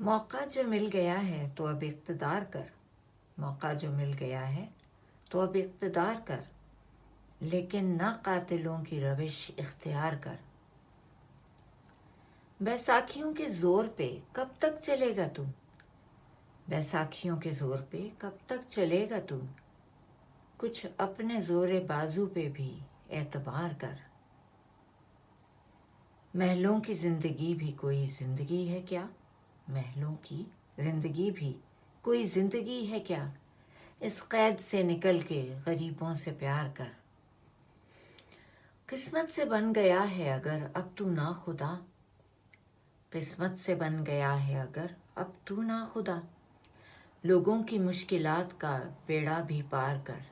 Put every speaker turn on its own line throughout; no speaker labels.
मौका जो मिल गया है तो अब इकतदार कर। मौका जो मिल गया है तो अब इकतदार कर। लेकिन न कातिलों की रविश इख्तियार कर। बैसाखियों के ज़ोर पे कब तक चलेगा तू बैसाखियों के ज़ोर पे कब तक चलेगा तू कुछ अपने ज़ोर बाजू पे भी एतबार कर। महलों की ज़िंदगी भी कोई ज़िंदगी है क्या? महलों की ज़िंदगी भी। कोई ज़िंदगी है क्या? इस कैद से निकल के गरीबों से प्यार कर। किस्मत से बन गया है अगर अब तू ना खुदा। किस्मत से बन गया है अगर अब तू ना खुदा। लोगों की मुश्किलात का बेड़ा भी पार कर।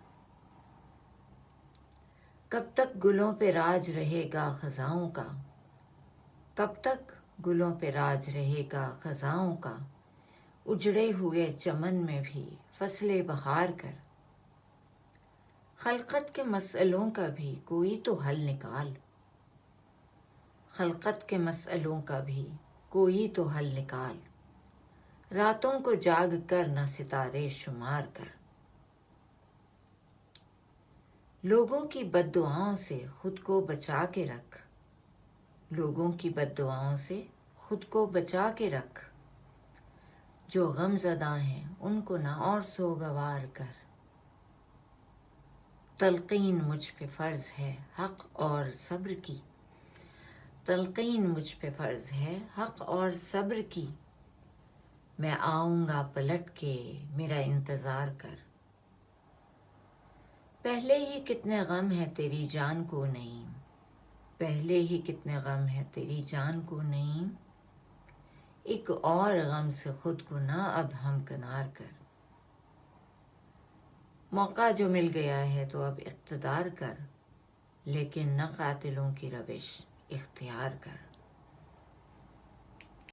कब तक गुलों पे राज रहेगा खजाओं का? कब तक गुलों पे राज रहेगा खजाओं का। उजड़े हुए चमन में भी फ़सलें बहार कर। खलकत के मसलों का भी कोई तो हल निकाल। खलकत के मसलों का भी कोई तो हल निकाल। रातों को जाग कर न सितारे शुमार कर। लोगों की बददुआओं से खुद को बचा के रख। लोगों की बददुआओं से खुद को बचा के रख। जो गमजदा हैं, उनको ना और सोगवार कर। तलकीन मुझ पे फ़र्ज़ है हक़ और सब्र की। तलकीन मुझ पे फ़र्ज़ है हक़ और सब्र की। मैं आऊँगा पलट के मेरा इंतज़ार कर। पहले ही कितने गम है तेरी जान को नहीं। पहले ही कितने गम है तेरी जान को नहीं? एक और गम से खुद को ना अब हम कनार कर। मौका जो मिल गया है तो अब इकतदार कर, लेकिन न कातिलों की रविश, इख्तियार कर।